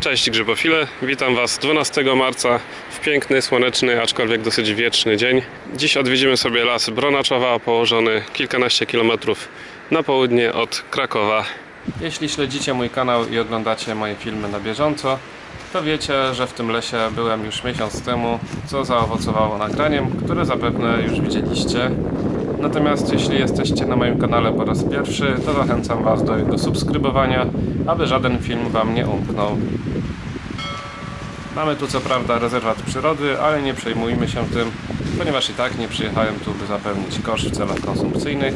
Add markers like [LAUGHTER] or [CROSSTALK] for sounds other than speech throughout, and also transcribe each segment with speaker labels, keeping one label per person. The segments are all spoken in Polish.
Speaker 1: Cześć grzybofile, witam Was 12 marca w piękny, słoneczny, aczkolwiek dosyć wieczny dzień. Dziś odwiedzimy sobie las Bronaczowa, położony kilkanaście kilometrów na południe od Krakowa. Jeśli śledzicie mój kanał i oglądacie moje filmy na bieżąco, to wiecie, że w tym lesie byłem już miesiąc temu, co zaowocowało nagraniem, które zapewne już widzieliście. Natomiast jeśli jesteście na moim kanale po raz pierwszy, to zachęcam Was do jego subskrybowania, aby żaden film Wam nie umknął. Mamy tu co prawda rezerwat przyrody, ale nie przejmujmy się tym, ponieważ i tak nie przyjechałem tu, by zapełnić kosz w celach konsumpcyjnych,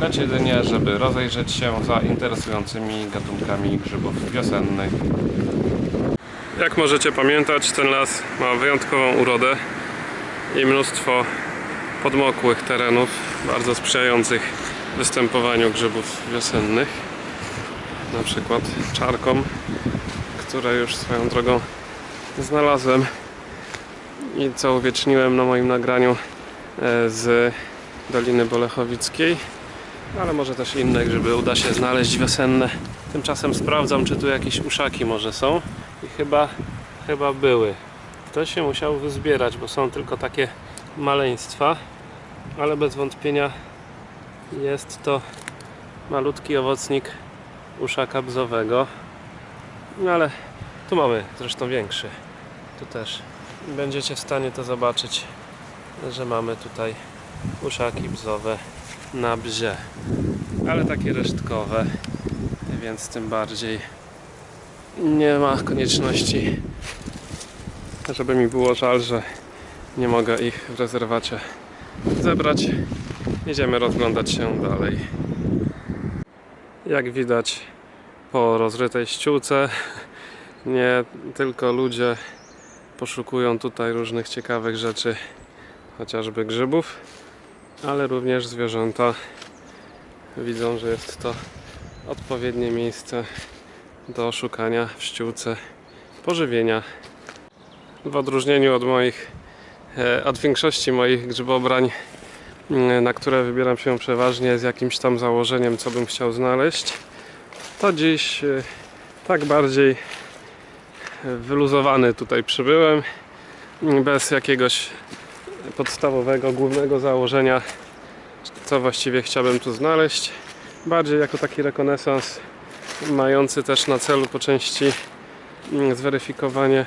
Speaker 1: lecz jedynie, żeby rozejrzeć się za interesującymi gatunkami grzybów wiosennych. Jak możecie pamiętać, ten las ma wyjątkową urodę i mnóstwo podmokłych terenów, bardzo sprzyjających występowaniu grzybów wiosennych. Na przykład czarkom, które już swoją drogą znalazłem i co uwieczniłem na moim nagraniu e, z Doliny Bolechowickiej, ale może też inne grzyby uda się znaleźć wiosenne. Tymczasem sprawdzam, czy tu jakieś uszaki może są i chyba, chyba były. Ktoś się musiał wyzbierać, bo są tylko takie maleństwa, ale bez wątpienia jest to malutki owocnik uszaka bzowego. No ale tu mamy zresztą większy. Tu też będziecie w stanie to zobaczyć, że mamy tutaj uszaki bzowe na bzie. Ale takie resztkowe, więc tym bardziej nie ma konieczności, żeby mi było żal, że nie mogę ich w rezerwacie zebrać. Jedziemy rozglądać się dalej. Jak widać po rozrytej ściółce nie tylko ludzie poszukują tutaj różnych ciekawych rzeczy, chociażby grzybów, ale również zwierzęta widzą, że jest to odpowiednie miejsce do szukania w ściółce pożywienia. W odróżnieniu od moich, od większości moich grzybobrań, m, na które wybieram się przeważnie z jakimś tam założeniem, co bym chciał znaleźć, to dziś e, tak bardziej wyluzowany tutaj przybyłem bez jakiegoś podstawowego, głównego założenia co właściwie chciałbym tu znaleźć. Bardziej jako taki rekonesans mający też na celu po części mm, zweryfikowanie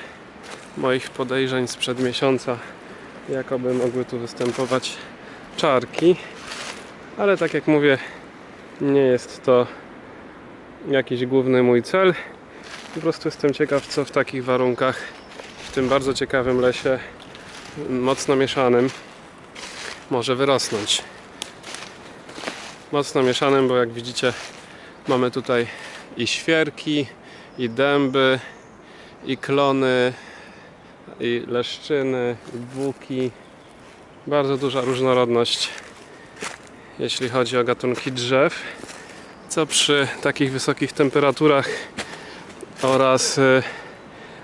Speaker 1: moich podejrzeń sprzed miesiąca jakoby mogły tu występować czarki ale tak jak mówię nie jest to jakiś główny mój cel po prostu jestem ciekaw, co w takich warunkach, w tym bardzo ciekawym lesie, mocno mieszanym, może wyrosnąć. Mocno mieszanym, bo jak widzicie, mamy tutaj i świerki, i dęby, i klony, i leszczyny, i buki. Bardzo duża różnorodność, jeśli chodzi o gatunki drzew, co przy takich wysokich temperaturach oraz y,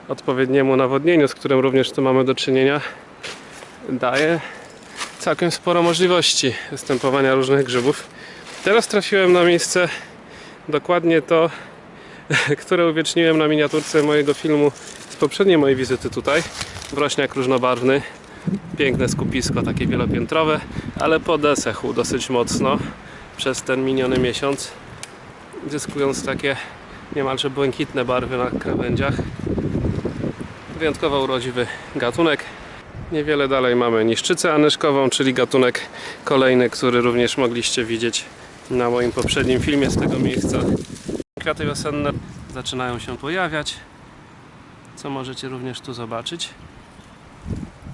Speaker 1: odpowiedniemu nawodnieniu, z którym również tu mamy do czynienia, daje całkiem sporo możliwości występowania różnych grzybów. Teraz trafiłem na miejsce dokładnie to, [LAUGHS] które uwieczniłem na miniaturce mojego filmu poprzedniej mojej wizyty tutaj. Wrośniak różnobarwny, piękne skupisko, takie wielopiętrowe, ale podesechł dosyć mocno przez ten miniony miesiąc, zyskując takie niemalże błękitne barwy na krawędziach. Wyjątkowo urodziwy gatunek. Niewiele dalej mamy niszczycę anyszkową, czyli gatunek kolejny, który również mogliście widzieć na moim poprzednim filmie z tego miejsca. Kwiaty wiosenne zaczynają się pojawiać, co możecie również tu zobaczyć.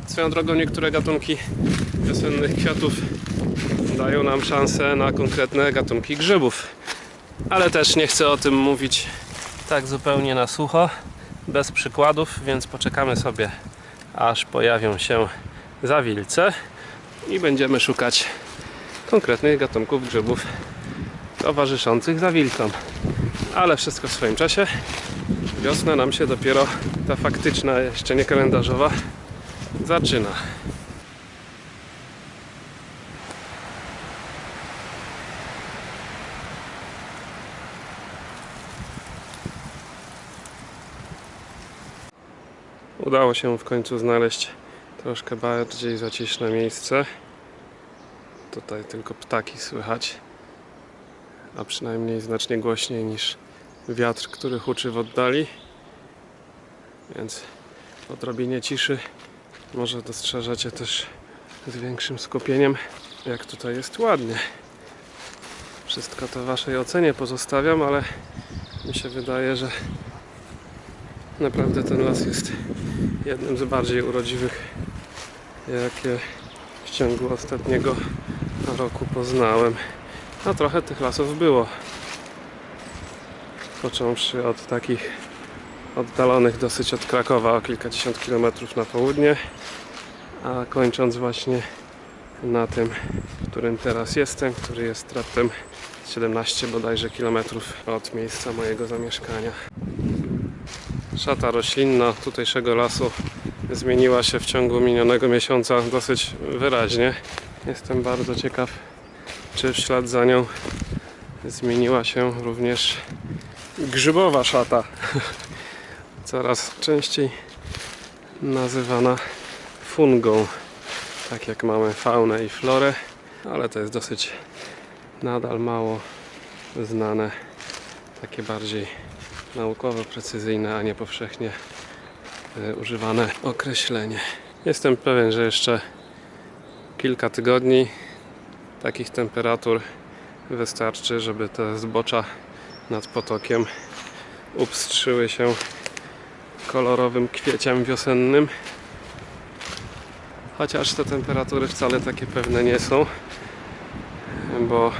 Speaker 1: Swoją drogą niektóre gatunki wiosennych kwiatów dają nam szansę na konkretne gatunki grzybów ale też nie chcę o tym mówić tak zupełnie na sucho, bez przykładów, więc poczekamy sobie, aż pojawią się zawilce i będziemy szukać konkretnych gatunków grzybów towarzyszących zawilcom. Ale wszystko w swoim czasie. Wiosna nam się dopiero ta faktyczna, jeszcze nie kalendarzowa, zaczyna. Udało się w końcu znaleźć troszkę bardziej zaciszne miejsce. Tutaj tylko ptaki słychać, a przynajmniej znacznie głośniej niż wiatr, który huczy w oddali. Więc w odrobinie ciszy może dostrzeżecie też z większym skupieniem, jak tutaj jest ładnie. Wszystko to Waszej ocenie pozostawiam, ale mi się wydaje, że naprawdę ten las jest jednym z bardziej urodziwych, jakie w ciągu ostatniego roku poznałem. A trochę tych lasów było. Począwszy od takich oddalonych dosyć od Krakowa o kilkadziesiąt kilometrów na południe, a kończąc właśnie na tym, w którym teraz jestem, który jest raptem 17 bodajże kilometrów od miejsca mojego zamieszkania. Szata roślinna tutejszego lasu zmieniła się w ciągu minionego miesiąca dosyć wyraźnie. Jestem bardzo ciekaw, czy w ślad za nią zmieniła się również grzybowa szata. Coraz częściej nazywana fungą, tak jak mamy faunę i florę, ale to jest dosyć nadal mało znane, takie bardziej naukowo precyzyjne, a nie powszechnie e, używane określenie. Jestem pewien, że jeszcze kilka tygodni takich temperatur wystarczy, żeby te zbocza nad potokiem upstrzyły się kolorowym kwieciem wiosennym. Chociaż te temperatury wcale takie pewne nie są, bo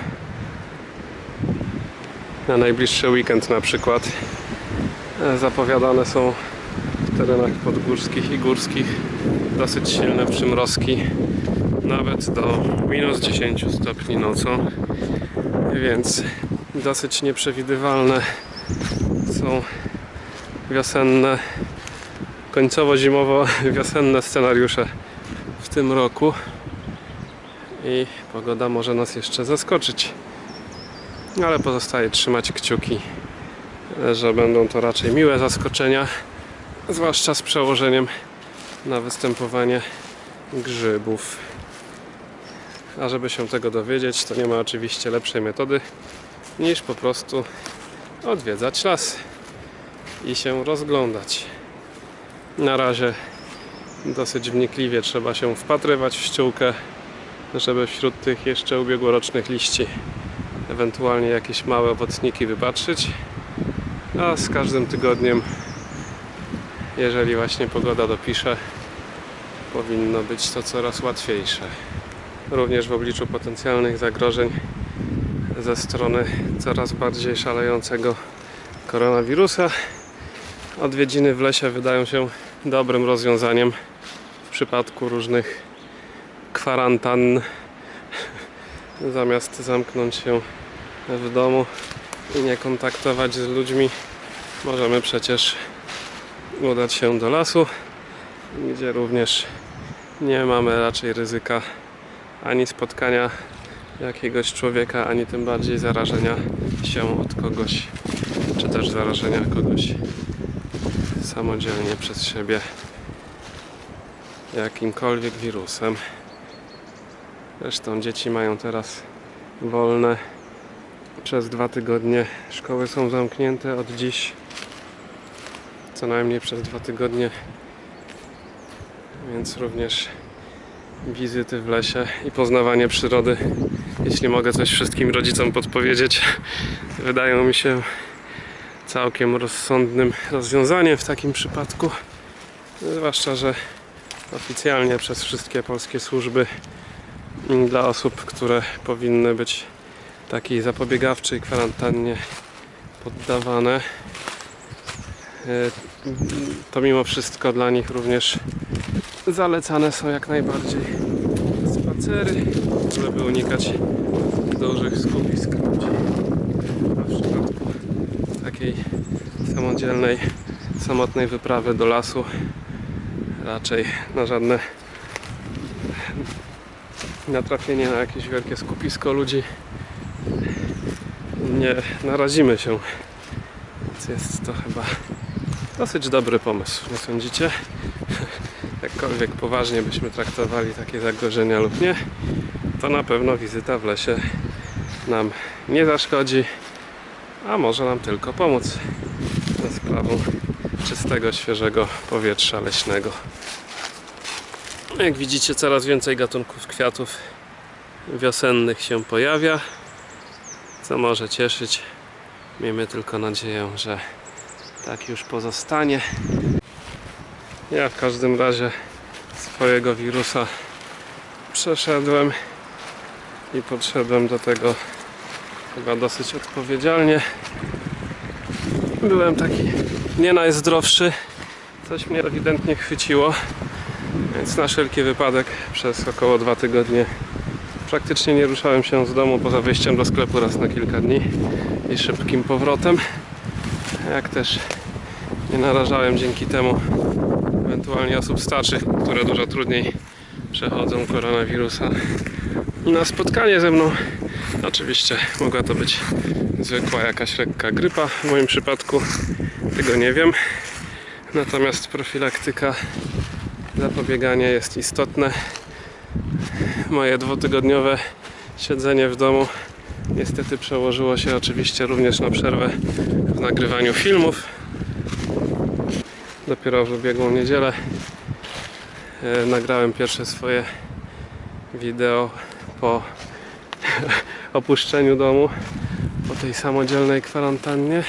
Speaker 1: na najbliższy weekend na przykład e, zapowiadane są w terenach podgórskich i górskich dosyć silne przymrozki nawet do minus 10 stopni nocą więc dosyć nieprzewidywalne. Są wiosenne końcowo-zimowo-wiosenne scenariusze w tym roku. I pogoda może nas jeszcze zaskoczyć. Ale pozostaje trzymać kciuki, że będą to raczej miłe zaskoczenia, zwłaszcza z przełożeniem na występowanie grzybów. A żeby się tego dowiedzieć, to nie ma oczywiście lepszej metody niż po prostu odwiedzać las i się rozglądać. Na razie dosyć wnikliwie trzeba się wpatrywać w ściółkę, żeby wśród tych jeszcze ubiegłorocznych liści ewentualnie jakieś małe owocniki wybaczyć a z każdym tygodniem jeżeli właśnie pogoda dopisze powinno być to coraz łatwiejsze również w obliczu potencjalnych zagrożeń ze strony coraz bardziej szalejącego koronawirusa. Odwiedziny w lesie wydają się dobrym rozwiązaniem w przypadku różnych kwarantann. [LAUGHS] Zamiast zamknąć się w domu i nie kontaktować z ludźmi możemy przecież udać się do lasu gdzie również nie mamy raczej ryzyka ani spotkania jakiegoś człowieka, ani tym bardziej zarażenia się od kogoś, czy też zarażenia kogoś samodzielnie przez siebie jakimkolwiek wirusem. Zresztą dzieci mają teraz wolne przez dwa tygodnie. Szkoły są zamknięte od dziś co najmniej przez dwa tygodnie. Więc również wizyty w lesie i poznawanie przyrody, jeśli mogę coś wszystkim rodzicom podpowiedzieć, wydają mi się całkiem rozsądnym rozwiązaniem w takim przypadku. Zwłaszcza, że oficjalnie przez wszystkie polskie służby dla osób, które powinny być takiej zapobiegawczej kwarantannie poddawane. E, to mimo wszystko dla nich również zalecane są jak najbardziej spacery, żeby unikać dużych skupisk ludzi. A w przypadku takiej samodzielnej, samotnej wyprawy do lasu raczej na żadne natrafienie na jakieś wielkie skupisko ludzi nie narazimy się. Więc jest to chyba Dosyć dobry pomysł, nie sądzicie? Jakkolwiek poważnie byśmy traktowali takie zagrożenia lub nie, to na pewno wizyta w lesie nam nie zaszkodzi, a może nam tylko pomóc za sprawą czystego, świeżego powietrza leśnego. Jak widzicie, coraz więcej gatunków kwiatów wiosennych się pojawia, co może cieszyć. Miejmy tylko nadzieję, że tak już pozostanie. Ja w każdym razie swojego wirusa przeszedłem i podszedłem do tego chyba dosyć odpowiedzialnie. Byłem taki nie najzdrowszy, coś mnie ewidentnie chwyciło, więc na wszelki wypadek przez około dwa tygodnie praktycznie nie ruszałem się z domu poza wyjściem do sklepu raz na kilka dni i szybkim powrotem. Jak też nie narażałem dzięki temu ewentualnie osób starszych, które dużo trudniej przechodzą koronawirusa na spotkanie ze mną. Oczywiście mogła to być zwykła jakaś lekka grypa. W moim przypadku tego nie wiem. Natomiast profilaktyka, zapobieganie jest istotne. Moje dwutygodniowe siedzenie w domu niestety przełożyło się oczywiście również na przerwę w nagrywaniu filmów. Dopiero w ubiegłą niedzielę e, nagrałem pierwsze swoje wideo po [LAUGHS] opuszczeniu domu, po tej samodzielnej kwarantannie.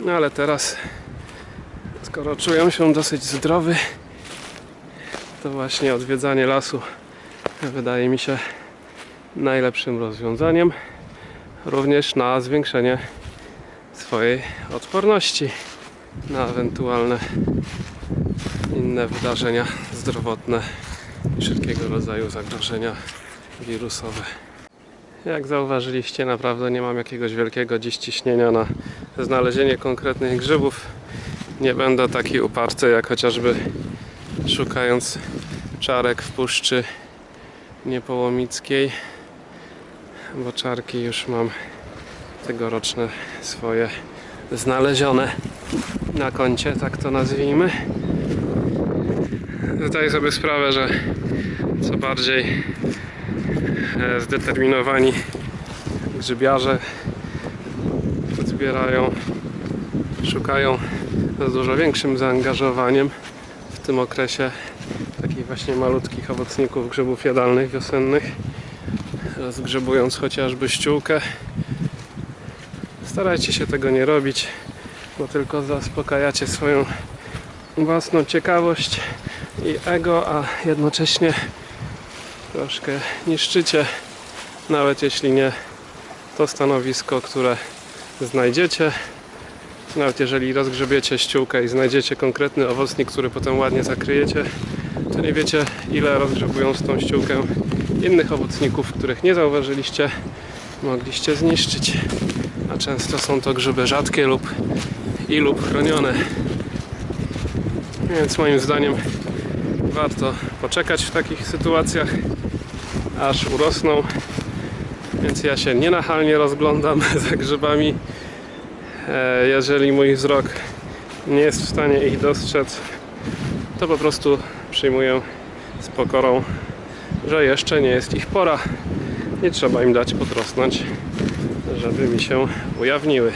Speaker 1: No ale teraz, skoro czuję się dosyć zdrowy, to właśnie odwiedzanie lasu wydaje mi się najlepszym rozwiązaniem. Również na zwiększenie swojej odporności na ewentualne inne wydarzenia zdrowotne i wszelkiego rodzaju zagrożenia wirusowe. Jak zauważyliście, naprawdę nie mam jakiegoś wielkiego dziś ciśnienia na znalezienie konkretnych grzybów. Nie będę taki uparty jak chociażby szukając czarek w puszczy niepołomickiej, bo czarki już mam tegoroczne swoje znalezione na koncie, tak to nazwijmy. Zdaję sobie sprawę, że co bardziej e, zdeterminowani grzybiarze zbierają, szukają z dużo większym zaangażowaniem w tym okresie takich właśnie malutkich owocników grzybów jadalnych wiosennych rozgrzebując chociażby ściółkę starajcie się tego nie robić bo tylko zaspokajacie swoją własną ciekawość i ego, a jednocześnie troszkę niszczycie, nawet jeśli nie to stanowisko, które znajdziecie. Nawet jeżeli rozgrzebiecie ściółkę i znajdziecie konkretny owocnik, który potem ładnie zakryjecie, to nie wiecie ile rozgrzebując tą ściółkę innych owocników, których nie zauważyliście, mogliście zniszczyć. A często są to grzyby rzadkie lub i lub chronione. Więc moim zdaniem warto poczekać w takich sytuacjach, aż urosną. Więc ja się nienachalnie rozglądam [LAUGHS] za grzybami. E, Jeżeli mój wzrok nie jest w stanie ich dostrzec, to po prostu przyjmuję z pokorą, że jeszcze nie jest ich pora. Nie trzeba im dać podrosnąć, żeby mi się ujawniły.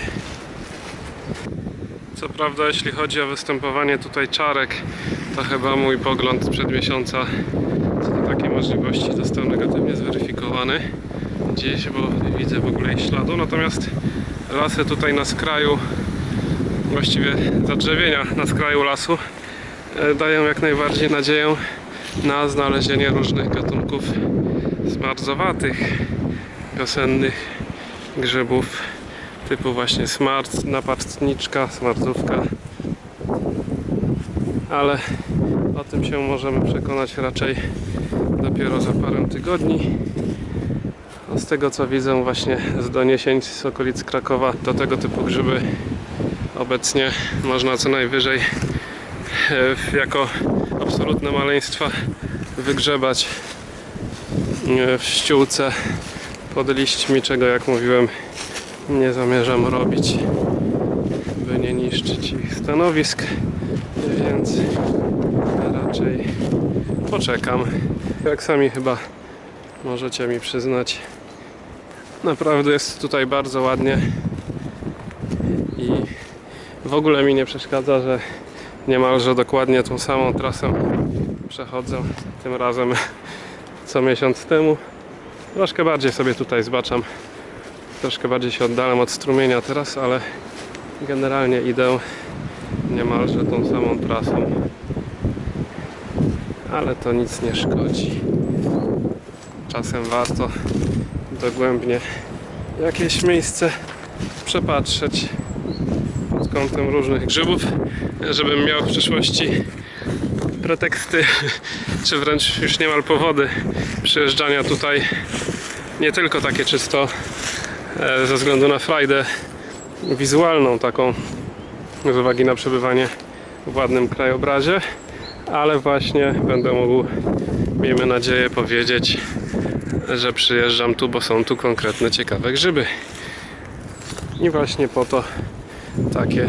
Speaker 1: Co prawda, jeśli chodzi o występowanie tutaj czarek, to chyba mój pogląd sprzed miesiąca co do takiej możliwości został negatywnie zweryfikowany. Gdzieś, bo widzę w ogóle ich śladu. Natomiast lasy tutaj na skraju, właściwie zadrzewienia na skraju lasu, e, dają jak najbardziej nadzieję na znalezienie różnych gatunków zmarzowatych, wiosennych grzybów typu właśnie smart, napastniczka, smartówka. Ale o tym się możemy przekonać raczej dopiero za parę tygodni. A z tego co widzę właśnie z doniesień z okolic Krakowa, to tego typu grzyby obecnie można co najwyżej e, jako absolutne maleństwa wygrzebać e, w ściółce pod liśćmi, czego jak mówiłem nie zamierzam robić, by nie niszczyć ich
Speaker 2: stanowisk, więc raczej poczekam. Jak sami chyba możecie mi przyznać, naprawdę jest tutaj bardzo ładnie i w ogóle mi nie przeszkadza, że niemalże dokładnie tą samą trasę przechodzę tym razem co miesiąc temu. Troszkę bardziej sobie tutaj zbaczam. Troszkę bardziej się oddalam od strumienia teraz, ale generalnie idę niemalże tą samą trasą. Ale to nic nie szkodzi. Czasem warto dogłębnie jakieś miejsce przepatrzeć pod kątem różnych grzybów, żebym miał w przyszłości preteksty, [LAUGHS] czy wręcz już niemal powody przyjeżdżania tutaj. Nie tylko takie czysto ze względu na frajdę wizualną, taką z uwagi na przebywanie w ładnym krajobrazie, ale właśnie będę mógł, miejmy nadzieję, powiedzieć, że przyjeżdżam tu, bo są tu konkretne ciekawe grzyby. I właśnie po to takie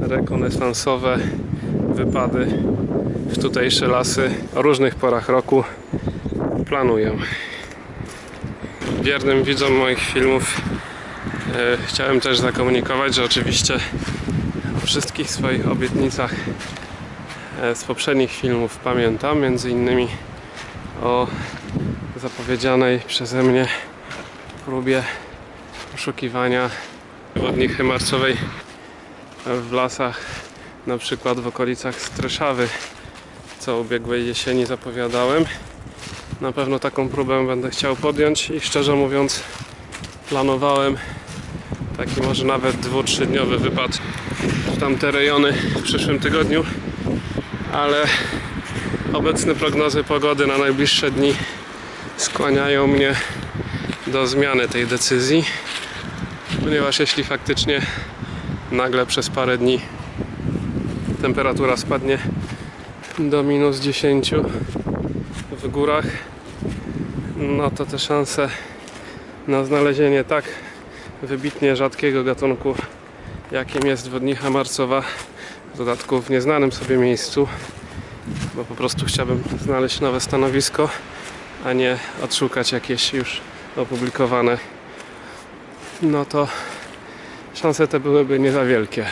Speaker 2: rekonesansowe wypady w tutejsze lasy o różnych porach roku planuję. Wiernym widzom moich filmów e, chciałem też zakomunikować, że oczywiście o wszystkich swoich obietnicach e, z poprzednich filmów pamiętam, między innymi o zapowiedzianej przeze mnie próbie poszukiwania wodnichy marcowej w lasach, na przykład w okolicach Streszawy, co ubiegłej jesieni zapowiadałem. Na pewno taką próbę będę chciał podjąć i szczerze mówiąc planowałem taki może nawet dwu, trzydniowy wypad w tamte rejony w przyszłym tygodniu, ale obecne prognozy pogody na najbliższe dni skłaniają mnie do zmiany tej decyzji, ponieważ jeśli faktycznie nagle przez parę dni temperatura spadnie do minus 10 w górach, no to te szanse na znalezienie tak wybitnie rzadkiego gatunku, jakim jest wodnicha marcowa, w dodatku w nieznanym sobie miejscu, bo po prostu chciałbym znaleźć nowe stanowisko, a nie odszukać jakieś już opublikowane, no to szanse te byłyby nie za wielkie.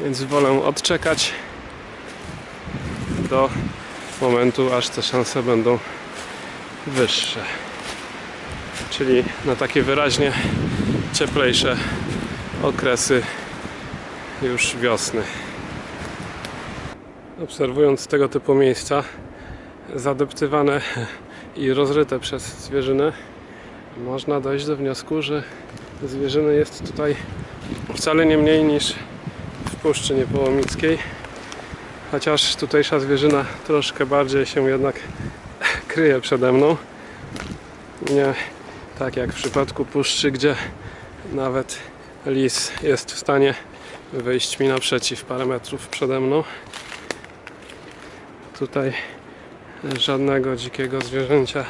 Speaker 2: Więc wolę odczekać do momentu, aż te szanse będą wyższe. Czyli na takie wyraźnie cieplejsze okresy już wiosny. Obserwując tego typu miejsca, zadeptywane i rozryte przez zwierzynę, można dojść do wniosku, że zwierzyny jest tutaj wcale nie mniej niż w Puszczy Niepołomickiej. Chociaż tutejsza zwierzyna troszkę bardziej się jednak kryje przede mną. Nie tak jak w przypadku puszczy, gdzie nawet lis jest w stanie wyjść mi naprzeciw parę metrów przede mną. Tutaj żadnego dzikiego zwierzęcia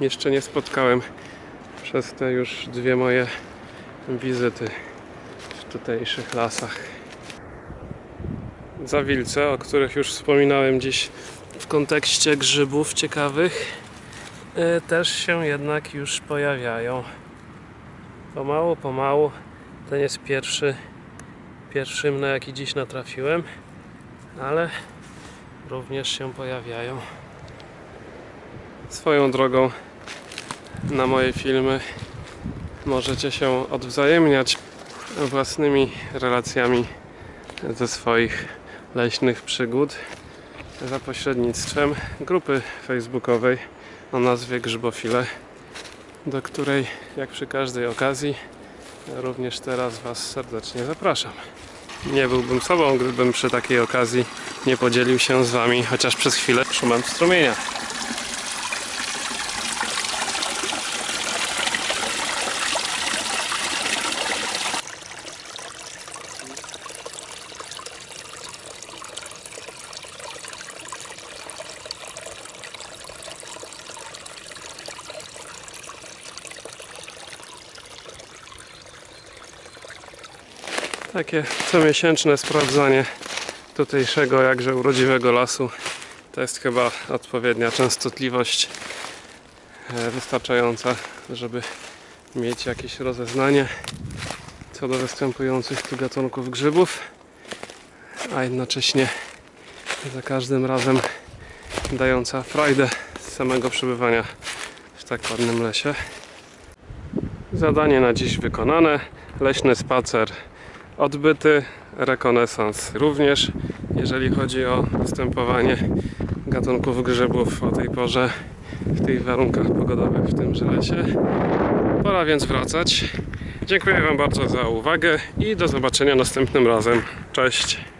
Speaker 2: jeszcze nie spotkałem przez te już dwie moje wizyty w tutejszych lasach. Zawilce, o których już wspominałem dziś w kontekście grzybów ciekawych, też się jednak już pojawiają. Pomału, pomału. Ten jest pierwszy, pierwszym na jaki dziś natrafiłem, ale również się pojawiają. Swoją drogą na moje filmy możecie się odwzajemniać własnymi relacjami ze swoich leśnych przygód za pośrednictwem grupy facebookowej o nazwie Grzybofile, do której jak przy każdej okazji również teraz Was serdecznie zapraszam. Nie byłbym sobą, gdybym przy takiej okazji nie podzielił się z Wami chociaż przez chwilę szumem strumienia. Takie comiesięczne sprawdzanie tutejszego, jakże urodziwego lasu. To jest chyba odpowiednia częstotliwość e, wystarczająca, żeby mieć jakieś rozeznanie co do występujących tu gatunków grzybów, a jednocześnie za każdym razem dająca frajdę z samego przebywania w tak ładnym lesie. Zadanie na dziś wykonane. Leśny spacer odbyty. Rekonesans również, jeżeli chodzi o występowanie gatunków grzybów o tej porze w tych warunkach pogodowych w tymże lesie. Pora więc wracać. Dziękuję Wam bardzo za uwagę i do zobaczenia następnym razem. Cześć!